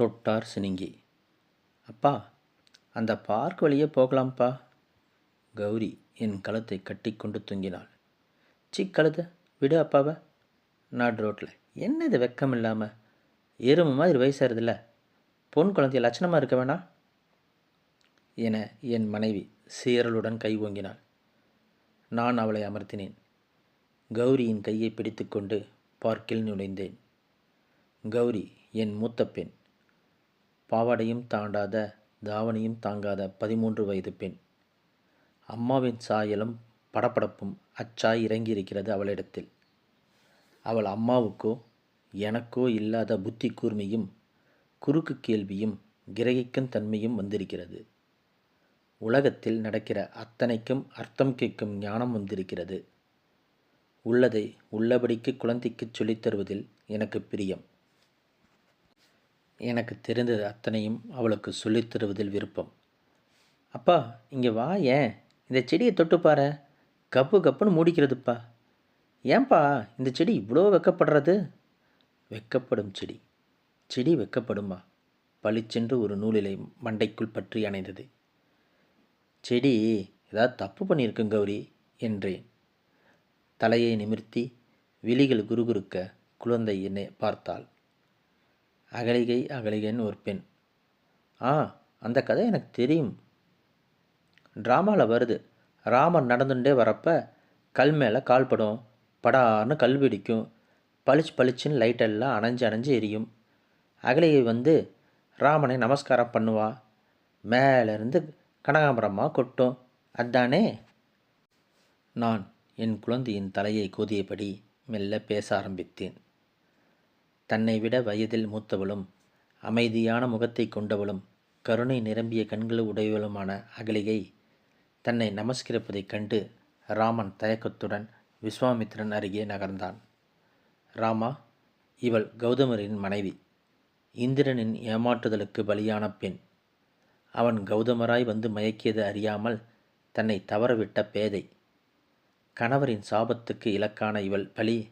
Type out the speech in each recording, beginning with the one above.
தொட்டார் சினுங்கி. அப்பா அந்த பார்க் வழியே போகலாம்ப்பா. கௌரி என் கழுத்தை கட்டிக்கொண்டு தூங்கினாள். சி கழுத்தை விடு அப்பாவை. நாட் ரோட்டில் என்ன இது வெக்கம் இல்லாமல் எறும்பு மாதிரி வயசாகிறதில்ல பொன் குழந்தைய லட்சணமாக இருக்க வேணாம் என என் மனைவி சீரலுடன் கை ஓங்கினாள். நான் அவளை அமர்த்தினேன். கௌரியின் கையை பிடித்துக்கொண்டு பார்க்கில் நுழைந்தேன். கௌரி என் மூத்த பெண். பாவாடையும் தாண்டாத தாவணியும் தாங்காத பதிமூன்று வயது பெண். அம்மாவின் சாயலும் படபடப்பும் அச்சாய் இறங்கியிருக்கிறது அவளிடத்தில். அவள் அம்மாவுக்கோ எனக்கோ இல்லாத புத்தி கூர்மையும் குறுக்கு கேள்வியும் கிரகிக்கும் தன்மையும் வந்திருக்கிறது. உலகத்தில் நடக்கிற அத்தனைக்கும் அர்த்தம் கேட்கும் ஞானம் வந்திருக்கிறது. உள்ளதை உள்ளபடிக்கு குழந்தைக்குச் சொல்லித் தருவதில் எனக்கு பிரியம். எனக்கு தெரிந்தது அத்தனையும் அவளுக்கு சொல்லித் தருவதில் விருப்பம். அப்பா இங்கே வா ஏன்? இந்த செடியை தொட்டுப்பாரு கப்பு கப்புன்னு மூடிக்கிறதுப்பா. ஏன்பா இந்த செடி இவ்வளோ வெக்கப்படுறது? வெக்கப்படும் செடி. செடி வெக்கப்படுமா? பளிச்சென்று ஒரு நூலிலை மண்டைக்குள் பற்றி அணைந்தது. செடி ஏதாவது தப்பு பண்ணியிருக்கும் கௌரி என்றேன். தலையை நிமிர்த்தி விழிகள் குறுகுறுக்க குழந்தை என்னை பார்த்தாள். அகலிகை அகலிகைன்னு ஒரு பெண். ஆ அந்த கதை எனக்கு தெரியும். ட்ராமாவில் வருது. ராமன் நடந்துட்டே வரப்ப கல் மேலே கால் படும். படார்னு கல் பிடிக்கும் பளிச்சு பளிச்சுன்னு லைட்டெல்லாம் அணைஞ்சு அணைஞ்சு எரியும். அகலிகை வந்து ராமனை நமஸ்காரம் பண்ணுவா. மேலேருந்து கனகாம்பரமாக கொட்டும். அதானே? நான் என் குழந்தையின் தலையை கோதியபடி மெல்ல பேச ஆரம்பித்தேன். தன்னை விட வயதில் மூத்தவளும் அமைதியான முகத்தை கொண்டவளும் கருணை நிரம்பிய கண்கள் உடையவளுமான அகலிகை தன்னை நமஸ்கரிப்பதைக் கண்டு ராமன் தயக்கத்துடன் விஸ்வாமித்திரன் அருகே நகர்ந்தான். ராமா இவள் கௌதமரின் மனைவி. இந்திரனின் ஏமாற்றுதலுக்கு பலியான பெண். அவன் கௌதமராய் வந்து மயக்கியது அறியாமல் தன்னை தவறவிட்ட பேதை. கணவரின் சாபத்துக்கு இலக்கான இவள் பலி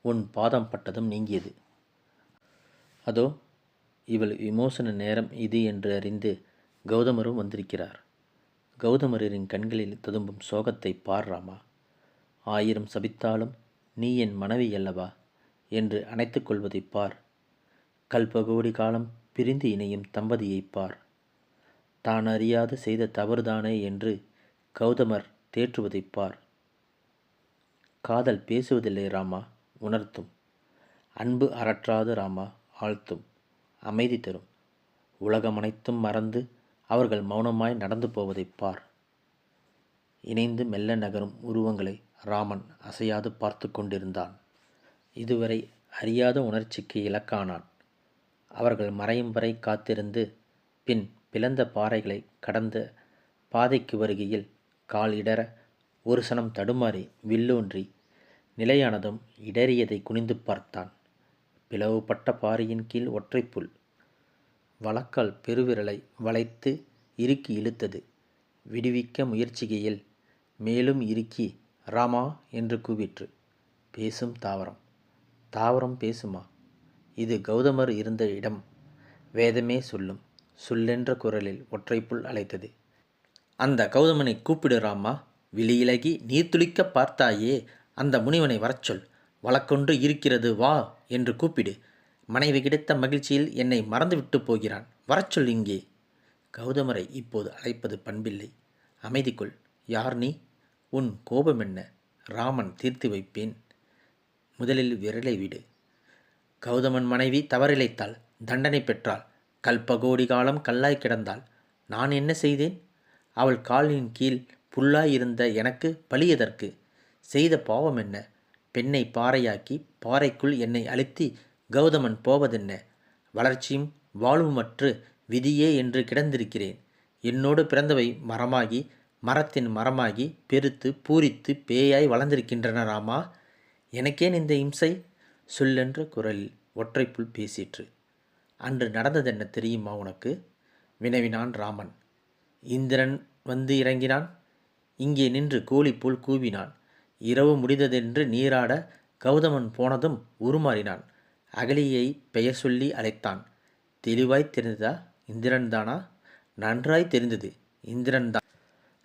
உன் பாதம் பட்டதும் நீங்கியது. அதோ இவள் விமோசன நேரம் இது என்று அறிந்து கௌதமரும் வந்திருக்கிறார். கௌதமரின் கண்களில் ததும்பும் சோகத்தை பார் ராமா. ஆயிரம் சபித்தாலும் நீ என் மனைவி அல்லவா? என்று அணைத்து கொள்வதை பார். கல்பகோடி காலம் பிரிந்து இணையும் தம்பதியைப் பார். தான் அறியாது செய்த தவறுதானே என்று கௌதமர் தேற்றுவதைப் பார். காதல் பேசுவதில்லை ராமா உணர்த்தும். அன்பு அறற்றாது ராமா ஆழ்த்தும் அமைதி தரும். உலகம் அனைத்தும் மறந்து அவர்கள் மௌனமாய் நடந்து போவதைப் பார். இணைந்து மெல்ல நகரும் உருவங்களை ராமன் அசையாது பார்த்து கொண்டிருந்தான். இதுவரை அறியாத உணர்ச்சிக்கு இலக்கானான். அவர்கள் மறையும் வரை காத்திருந்து பின் பிளந்த பாறைகளை கடந்த பாதைக்கு வருகையில் கால் இடற ஒரு சனம் தடுமாறி வில்லோன்றி நிலையானதும் இடறியதை குனிந்து பார்த்தான். பிளவுபட்ட பாறையின் கீழ் ஒற்றைப்புல். வழக்கால் பெருவிரலை வளைத்து இறுக்கி இழுத்தது. விடுவிக்க முயற்சிகையில் மேலும் இறுக்கி ராமா என்று கூவிற்று. பேசும் தாவரம். தாவரம் பேசுமா? இது கௌதமர் இருந்த இடம். வேதமே சொல்லும். சொல்லென்ற குரலில் ஒற்றைப்புல் அழைத்தது. அந்த கௌதமனை கூப்பிடுறாமா விழியிலகி நீர்த்துளிக்க பார்த்தாயே. அந்த முனிவனை வரச்சொல் வழக்கொன்று இருக்கிறது வா. என்று கூப்பிடு. மனைவி கிடைத்த மகிழ்ச்சியில் என்னை மறந்துவிட்டு போகிறான். வரச்சொல் இங்கே. கௌதமரை இப்போது அழைப்பது பண்பில்லை. அமைதிக்குள் யார் நீ? உன் கோபம் என்ன? ராமன் தீர்த்து வைப்பேன். முதலில் விரலை விடு கௌதமன் மனைவி தவறிழைத்தாள். தண்டனை பெற்றாள். கல்பகோடி காலம் கல்லாய் கிடந்தாள். நான் என்ன செய்தேன்? அவள் காலின் கீழ் புல்லாயிருந்த எனக்கு பழியதற்கு செய்த பாவம் என்ன? பெண்ணை பாறையாக்கி பாறைக்குள் என்னை அழுத்தி கௌதமன் போவதென்ன? வளர்ச்சியும் வாழ்வுமற்று விதியே என்று கிடந்திருக்கிறேன். என்னோடு பிறந்தவை மரமாகி மரத்தின் மரமாகி பெருத்து பூரித்து பேயாய் வளர்ந்திருக்கின்றன ராமா. எனக்கேன் இந்த இம்சை? சொல்லென்ற குரலில் ஒற்றைப்புல் பேசிற்று. அன்று நடந்ததென்ன தெரியுமா உனக்கு? வினவினான் ராமன். இந்திரன் வந்து இறங்கினான். இங்கே நின்று கோழி போல் கூவினான். இரவு முடிந்ததென்று நீராட கௌதமன் போனதும் உருமாறினான். அகலியை பெயர் சொல்லி அழைத்தான். தெளிவாய் தெரிந்ததா? இந்திரன்தானா? நன்றாய் தெரிந்தது. இந்திரன்தான்.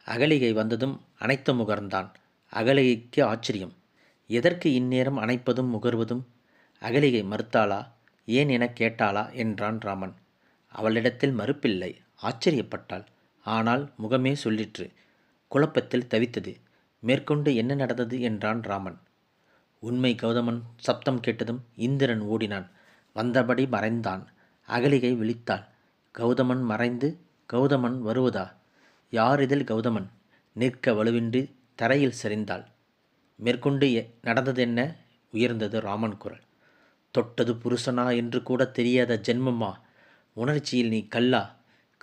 அகலிகை வந்ததும் அனைத்து முகர்ந்தான். அகலிகைக்கு ஆச்சரியம். எதற்கு இந்நேரம் அணைப்பதும் முகர்வதும்? அகலிகை மறுத்தாளா? ஏன் எனக் கேட்டாளா? என்றான் ராமன். அவளிடத்தில் மறுப்பில்லை. ஆச்சரியப்பட்டாள். ஆனால் முகமே சொல்லிற்று. குழப்பத்தில் தவித்தது. மேற்கொண்டு என்ன நடந்தது என்றான் ராமன். உண்மை கௌதமன் சப்தம் கேட்டதும் இந்திரன் ஓடினான். வந்தபடி மறைந்தான். அகலிகை விழித்தாள். கௌதமன் மறைந்து கௌதமன் வருவதா? யார் இதில் கௌதமன்? நிற்க வலுவின்றி தரையில் சரிந்தாள். மேற்கொண்டு எ- நடந்ததென்ன? உயர்ந்தது ராமன் குரல். தொட்டது புருஷனா என்று கூட தெரியாத ஜென்மம்மா உணர்ச்சியில் நீ கல்லா?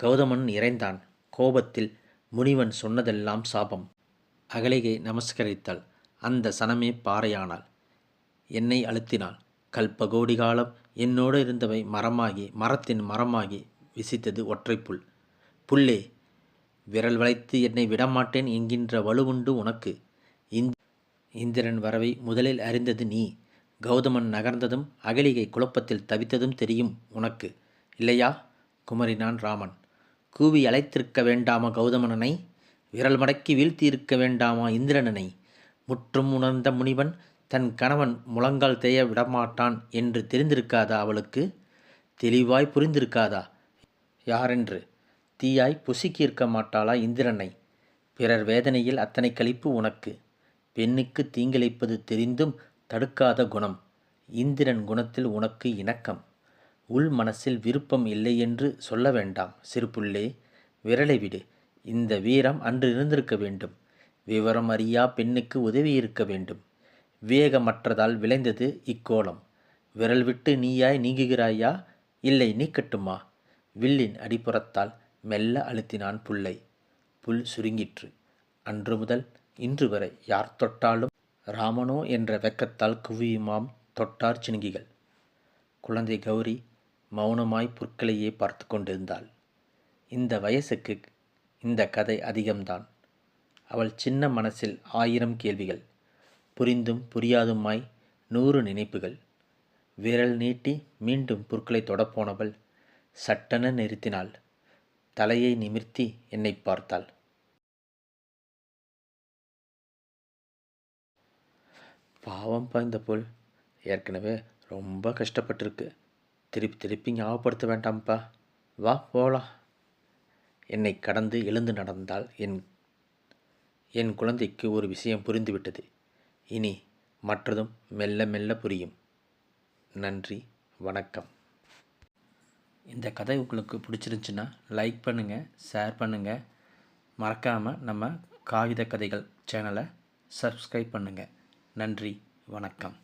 கௌதமன் இறைந்தான். கோபத்தில் முனிவன் சொன்னதெல்லாம் சாபம். அகலிகை நமஸ்கரித்தாள். அந்த சனமே பாறையானாள். என்னை அழுத்தினாள். கல்பகோடி காலம் என்னோடு இருந்தவை மரமாகி மரத்தின் மரமாகி விசித்தது ஒற்றைப்புல். புல்லே விரல் வளைத்து என்னை விடமாட்டேன் என்கின்ற வலுவுண்டு உனக்கு. இந்திரன் வரவை முதலில் அறிந்தது நீ. கௌதமன் நகர்ந்ததும் அகலிகை குழப்பத்தில் தவித்ததும் தெரியும் உனக்கு. இல்லையா? குமரினான் ராமன். கூவி அழைத்திருக்க வேண்டாமா கௌதமனனை? விரல் மடக்கி வீழ்த்தியிருக்க வேண்டாமா இந்திரனனை? முற்றும் உணர்ந்த முனிவன் தன் கணவன் முழங்கால் தேய விடமாட்டான் என்று தெரிந்திருக்காதா அவளுக்கு? தெளிவாய் புரிந்திருக்காதா? யாரென்று? தீயாய் புசுக்கியிருக்க மாட்டாளா இந்திரனை? பிறர் வேதனையில் அத்தனை கழிப்பு உனக்கு. பெண்ணுக்கு தீங்கிழைப்பது தெரிந்தும் தடுக்காத குணம். இந்திரன் குணத்தில் உனக்கு இணக்கம். உள் மனசில் விருப்பம் இல்லை என்று சொல்ல வேண்டாம் சிறுபுள்ளே. விரலை விடு. இந்த வீரம் அன்று இருந்திருக்க வேண்டும். விவரம் அறியா பெண்ணுக்கு உதவி இருக்க வேண்டும். விவேகமற்றதால் விளைந்தது இக்கோலம் விரல் விட்டு நீயாய் நீங்குகிறாயா? இல்லை நீக்கட்டுமா வில்லின் அடிப்புறத்தால் மெல்ல அழுத்தினான் புல்லை புல் சுருங்கிற்று. அன்று முதல் இன்று வரை யார் தொட்டாலும் ராமனோ என்ற வெக்கத்தால் குவியுமாம் தொட்டார் சினுங்கிகள் குழந்தை கௌரி மௌனமாய் புற்களையே பார்த்து கொண்டிருந்தாள். இந்த வயசுக்கு இந்த கதை அதிகம்தான். அவள் சின்ன மனசில் ஆயிரம் கேள்விகள் புரிந்தும் புரியாதுமாய் நூறு நினைப்புகள். விரல் நீட்டி மீண்டும் புற்களை தொடப்போனவள் சட்டென நிறுத்தினாள். தலையை நிமிர்த்தி என்னை பார்த்தாள். பாவம் பாய்ந்த போல். ஏற்கனவே ரொம்ப கஷ்டப்பட்டிருக்கு. திருப்பி திருப்பி ஞாபகப்படுத்த வேண்டாம்ப்பா. வா போகலாம் என்னை கடந்து எழுந்து நடந்தால் என் என் குழந்தைக்கு ஒரு விஷயம் புரிந்துவிட்டது. இனி மற்றதும் மெல்ல மெல்ல புரியும். நன்றி வணக்கம். இந்த கதை உங்களுக்கு பிடிச்சிருந்துச்சுன்னா லைக் பண்ணுங்கள் ஷேர் பண்ணுங்கள் மறக்காமல் நம்ம காகித கதைகள் சேனலை சப்ஸ்கிரைப் பண்ணுங்கள் நன்றி வணக்கம்.